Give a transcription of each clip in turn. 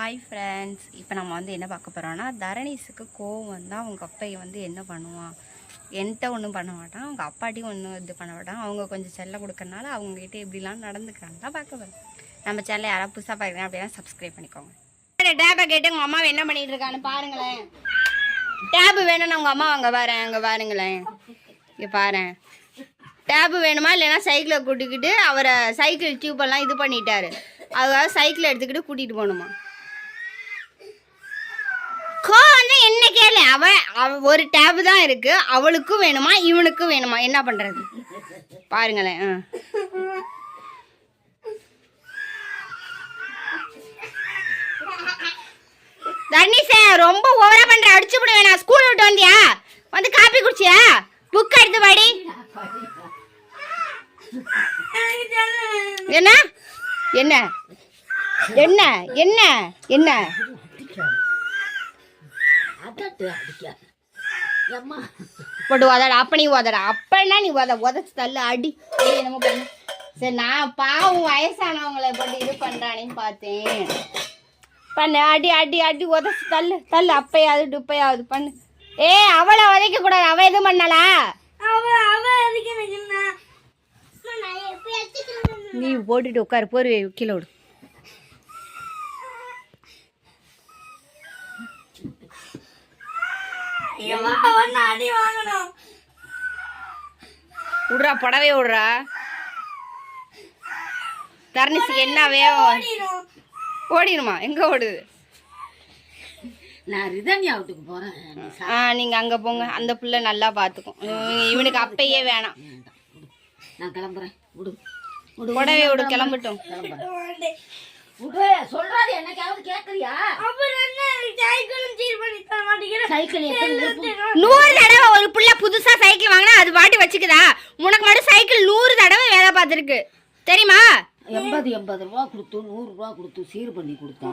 Hi friends இப்போ நம்ம வந்து என்ன பார்க்க போகிறோம்னா தரணீஸுக்கு கோவம் வந்தால் அவங்க அப்பையை வந்து என்ன பண்ணுவான்? என்கிட்ட ஒன்றும் பண்ண மாட்டான். அவங்க அப்பாட்டையும் ஒன்றும் இது பண்ண மாட்டான். அவங்க கொஞ்சம் செல்லை கொடுக்கறனால அவங்ககிட்ட எப்படிலாம் நடந்துக்கிறாங்க தான் பார்க்க போகிறோம் நம்ம சேனல் யாராவது புதுசாக பார்க்குறேன் அப்படின்னா சப்ஸ்கிரைப் பண்ணிக்கோங்க. டேப்பை கேட்டு உங்கள் அம்மா என்ன பண்ணிட்டு இருக்கான்னு பாருங்களேன். டேபு வேணும்னா உங்கள் அம்மா அங்கே பாரு அங்கே பாருங்களேன். இங்கே பாரு. டேபு வேணுமா இல்லைன்னா சைக்கிளை கூட்டிக்கிட்டு அவரை சைக்கிள் டியூப்பெல்லாம் இது பண்ணிட்டாரு. அதுக்காக சைக்கிளை எடுத்துக்கிட்டு கூட்டிகிட்டு போகணுமா கோ வந்து என்ன அவ அவ ஒரு டேப் தான் இருக்கு. அவளுக்கும் வேணுமா இவனுக்கும் வேணுமா? என்ன பண்றது? பாருங்களேன் ஆ. தர்ணிசே ரொம்ப ஓவரா பண்ற. அடிச்சு விடுவேன் நான் ஸ்கூல் விட்டு வந்தியா? வந்து காப்பி குடிச்சியா? புக் எடுத்து படி என்ன? என்ன? என்ன? என்ன? என்ன? அம்மா போட்டு உதட அப்ப நீ உதட. அப்பன்னா நீ உத உதச்சு தள்ளு அடி. என்னமோ பண்ணு. சரி நான் பாவம் வயசானவங்களை போட்டு இது பண்றானேன்னு பார்த்தேன். பண்ணு அடி அடி அடி உதச்சு தள்ளு தள்ளு. அப்பயாவது டுப்பையாவது பண்ணு. ஏ அவளை உதைக்க கூடாது அவ எதுவும் பண்ணலா நீ போட்டுட்டு உட்காரு போரு கீழே விடு அடி வாங்கணும். விட்றா புடவை விட்றா தர்ணிஸுக்கு என்ன வேகம் ஓடிடுமா எங்க ஓடுது? நான் ரிதன்யா வீட்டுக்கு போறேன். நீ சா- ஆ நீங்க அங்க போங்க. அந்த புள்ள நல்லா பாத்துக்கும். இவ- இவனுக்கு அப்பயே வேணாம். நான் கிளம்புறேன். விடு புடவை விடு கிளம்பட்டும். சொல்றாது எப்படி இருக்கு? நூறு தடவை ஒரு புள்ள புதுசா சைக்கிள் வாங்கினா அது பாட்டு வச்சுக்குதா? உனக்கு மட்டும் சைக்கிள் நூறு தடவை வேலை பார்த்துருக்கு. தெரியுமா? எண்பது எண்பது ரூபா கொடுத்து நூறு ரூபா கொடுத்து சீர் பண்ணி கொடுத்தா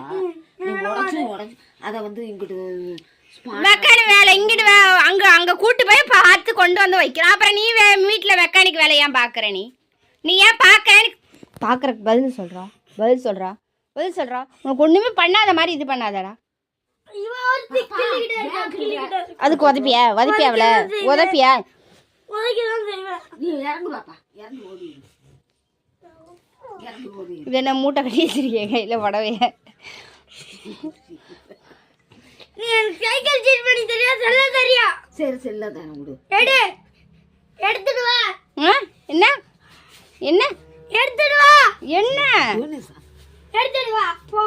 நீ உடச்சு உடச்சு. அதை வந்து இங்கிட்டு மெக்கானிக் வேலை இங்கிட்டு அங்க அங்க கூட்டு போய் பார்த்து கொண்டு வந்து வைக்கிறான். அப்புறம் நீ வே- வீட்டுல மெக்கானிக் வேலை ஏன் பாக்குற நீ? நீ ஏன் பாக்குற பாக்குறக்கு பதில் சொல்றா. பதில் சொல்றா. பதில் சொல்றா. உனக்கு ஒண்ணுமே பண்ணாத மாதிரி இது பண்ணாதடா. அதுக்கு உதப்பியா? உதப்பியா அவள? உதப்பியா? நீ இறங்கு பாப்பா. இறங்கு ஓடி இறங்கு ஓடி இது என்ன மூட்டை கட்டி வச்சிருக்கேன் கையில புடவைய? நீ எனக்கு சைக்கிள் சீட் பண்ணி தெரியா? சொல்ல தெரியா? சரி செல்ல தானே விடு. எடு. எடுத்துட்டு வா. ஆ? என்ன? என்ன? எடுத்துட்டு வா. என்ன? எடுத்துட்டு வா. போ.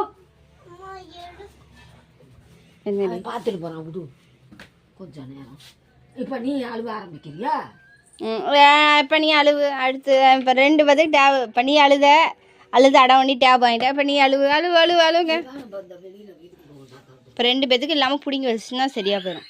என்ன பார்த்துட்டு போறான் விடு. கொஞ்ச நேரம். இப்போ நீ அழுவ ஆரம்பிக்கிறியா? இப்ப நீ அழுவு அடுத்து இப்போ ரெண்டு பேத்துக்கு டேப் இப்போ நீ அழுத அழுது அடம் பண்ணி டேப் வாங்கிட்ட. இப்போ நீ அழுவு அழுவு அழுவு அழுவுங்க. இப்போ ரெண்டு பேத்துக்கு இல்லாமல் பிடிங்கி வச்சுன்னா சரியா போயிடும்